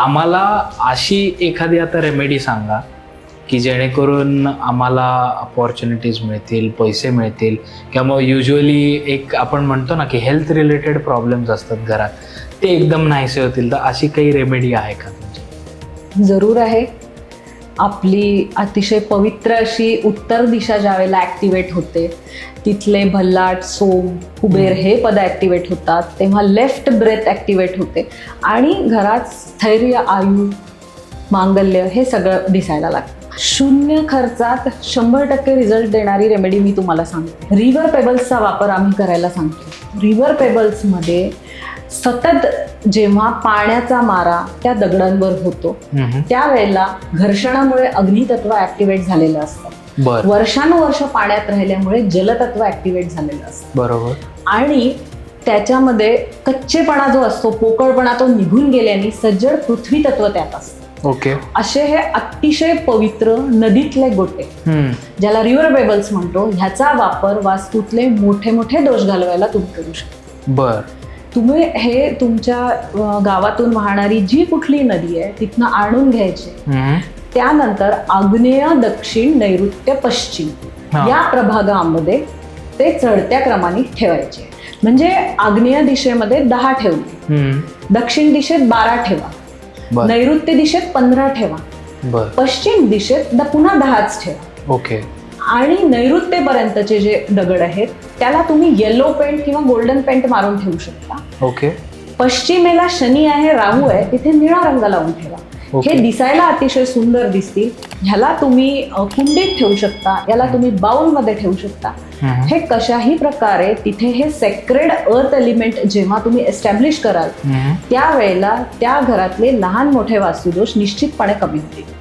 आम्हाला अशी एखादी आता रेमेडी सांगा की जेणेकरून आम्हाला अपॉर्च्युनिटीज मिळतील पैसे मिळतील किंवा मग युजली एक आपण म्हणतो ना की हेल्थ रिलेटेड प्रॉब्लेम्स असतात घरात ते एकदम नाहीसे होतील. तर अशी काही रेमेडी आहे का जरूर आहे. आपली अतिशय पवित्र अशी उत्तर दिशा ज्यावेळेला ॲक्टिवेट होते तिथले भल्लाट सोम कुबेर हे पद ॲक्टिवेट होतात तेव्हा लेफ्ट ब्रेथ ॲक्टिवेट होते. आणि घरात स्थैर्य आयु मांगल्य हे सगळं दिसायला लागतं. शून्य खर्चात शंभर टक्के रिझल्ट देणारी रेमेडी मी तुम्हाला सांगते. रिव्हर पेबल्सचा वापर आम्ही करायला सांगतो. रिव्हर पेबल्समध्ये सतत जेव्हा पाण्याचा मारा त्या दगडांवर होतो त्यावेळेला घर्षणामुळे अग्नितत्व ऍक्टिव्हेट झालेलं असतं. वर्षानुवर्ष पाण्यात राहिल्यामुळे जलतत्व ऍक्टिव्हेट झालेलं असतं. बरोबर. आणि त्याच्यामध्ये कच्चेपणा जो असतो पोकळपणा तो निघून गेल्याने सज्जड पृथ्वी तत्व त्यात असतं. ओके. असे हे अतिशय पवित्र नदीतले गोटे ज्याला रिव्हर बेबल्स म्हणतो ह्याचा वापर वास्तूतले मोठे मोठे दोष घालवायला तुम्ही करू शकता. बर. तुम्ही हे तुमच्या गावातून वाहणारी जी कुठली नदी आहे तिथनं आणून घ्यायचे. त्यानंतर आग्नेय दक्षिण नैऋत्य पश्चिम. या प्रभागामध्ये ते चढत्या क्रमाने ठेवायचे. म्हणजे आग्नेय दिशेमध्ये दहा ठेवले. दक्षिण दिशेत बारा ठेवा. नैऋत्य दिशेत पंधरा ठेवा. पश्चिम दिशेत पुन्हा दहाच ठेवा. ओके. आणि नैऋत्यपर्यंतचे जे दगड आहेत त्याला तुम्ही येलो पेंट किंवा गोल्डन पेंट मारून ठेवू शकता. ओके. पश्चिमेला शनी आहे राहू आहे तिथे निळा रंग लावून ठेवा. हे दिसायला अतिशय सुंदर दिसतील. ह्याला तुम्ही कुंडीत ठेवू शकता याला तुम्ही बाउलमध्ये ठेवू शकता. हे कशाही प्रकारे तिथे हे सेक्रेड अर्थ एलिमेंट जेव्हा तुम्ही एस्टॅब्लिश कराल. त्यावेळेला त्या घरातले लहान मोठे वास्तुदोष निश्चितपणे कमी होतील.